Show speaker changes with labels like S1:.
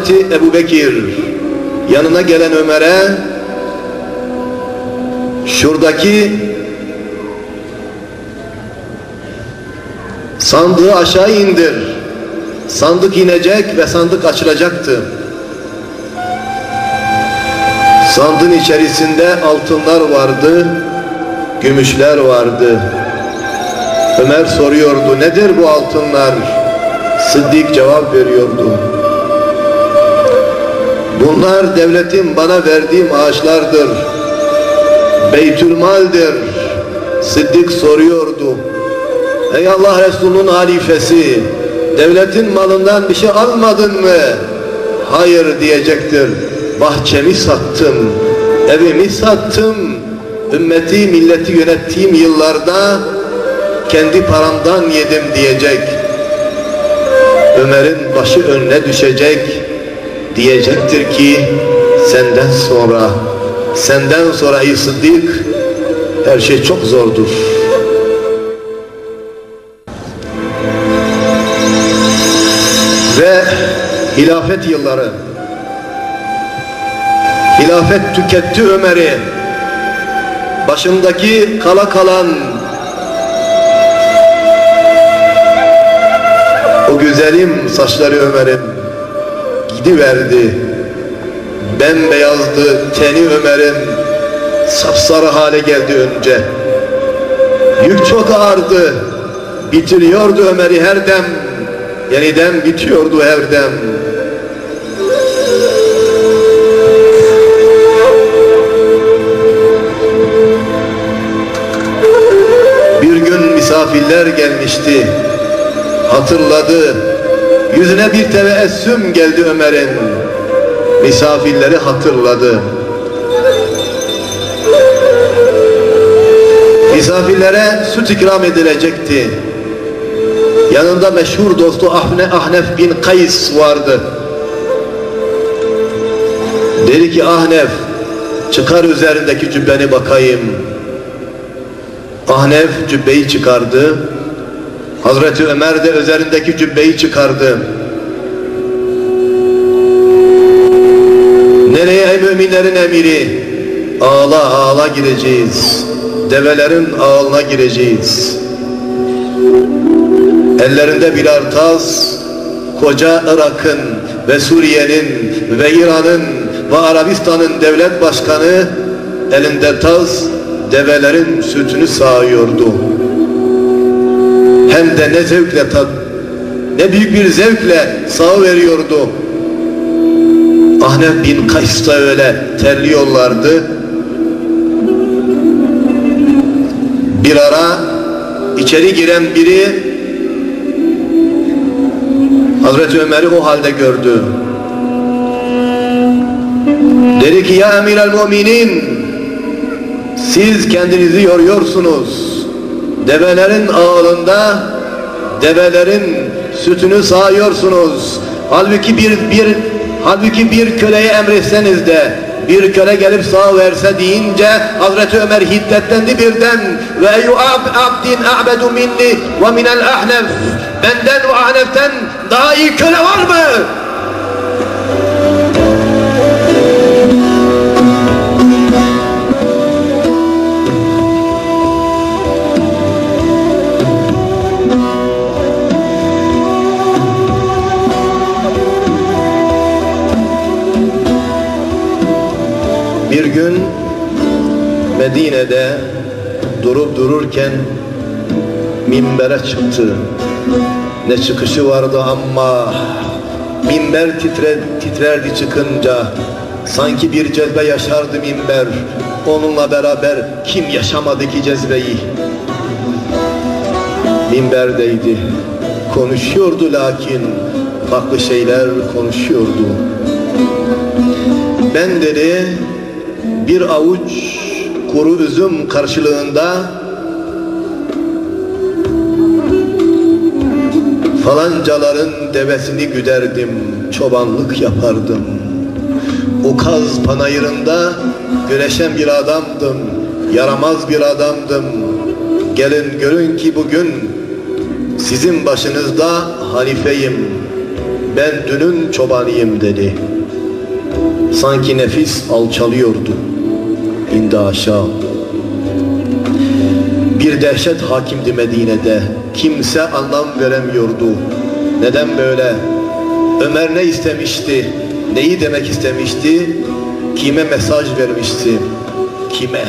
S1: Hazreti Ebu Bekir yanına gelen Ömer'e şuradaki sandığı aşağı indir. Sandık inecek ve sandık açılacaktı. Sandığın içerisinde altınlar vardı, gümüşler vardı. Ömer soruyordu, nedir bu altınlar? Sıddık cevap veriyordu. Bunlar devletin bana verdiği maaşlardır. Beytülmaldir. Sıddık soruyordu. Ey Allah Resulü'nün halifesi, devletin malından bir şey almadın mı? Hayır diyecektir. Bahçemi sattım, evimi sattım. Ümmeti, milleti yönettiğim yıllarda kendi paramdan yedim diyecek. Ömer'in başı önüne düşecek. Diyecektir ki senden sonra, senden sonra ey her şey çok zordur. Ve hilafet yılları. Hilafet tüketti Ömer'i. Başındaki kala kalan o güzelim saçları Ömer'in gidiverdi. Bembeyazdı teni Ömer'in sapsarı hale geldi önce. Yük çok ağırdı. Bitiriyordu Ömer'i her dem. Yeniden bitiyordu her dem. Bir gün misafirler gelmişti. Hatırladı. Yüzüne bir tebeessüm geldi Ömer'in. Misafirleri hatırladı. Misafirlere süt ikram edilecekti. Yanında meşhur dostu Ahne, Ahnef bin Kays vardı. Dedi ki Ahnef çıkar üzerindeki cübbeni bakayım. Ahnef cübbeyi çıkardı. Hazreti Ömer de üzerindeki cübbeyi çıkardı. Nereye ey müminlerin emiri? Ağla ağla gireceğiz. Develerin ağına gireceğiz. Ellerinde birer taz, koca Irak'ın ve Suriye'nin ve İran'ın ve Arabistan'ın devlet başkanı elinde taz develerin sütünü sağıyordu. Hem de ne zevkle tat, ne büyük bir zevkle sağ veriyordu. Ahnef bin Kays da öyle terliyorlardı. Bir ara içeri giren biri Hazreti Ömer'i o halde gördü. Dedi ki ya emir el müminin siz kendinizi yoruyorsunuz. Develerin ağılında develerin sütünü sağıyorsunuz. Halbuki bir bir halbuki bir köleye emretseniz de bir köle gelip sağ verse deyince Hazreti Ömer hiddetlendi birden ve eyyü abdin a'bedu minni ve minel ahnef benden ve ahneften daha iyi köle var mı? Bir gün Medine'de durup dururken minbere çıktı. Ne çıkışı vardı ama minber titre, titrerdi çıkınca. Sanki bir cezbe yaşardı minber. Onunla beraber kim yaşamadı ki cezbeyi? Minberdeydi. Konuşuyordu lakin farklı şeyler konuşuyordu. Ben dedi bir avuç kuru üzüm karşılığında falancaların devesini güderdim, çobanlık yapardım. Ukaz panayırında güreşen bir adamdım, yaramaz bir adamdım. Gelin görün ki bugün sizin başınızda halifeyim. ben dünün çobanıyım dedi. Sanki nefis alçalıyordu. İndi aşağı. Bir dehşet hakimdi Medine'de. Kimse anlam veremiyordu. Neden böyle? Ömer ne istemişti? Neyi demek istemişti? Kime mesaj vermişti? Kime?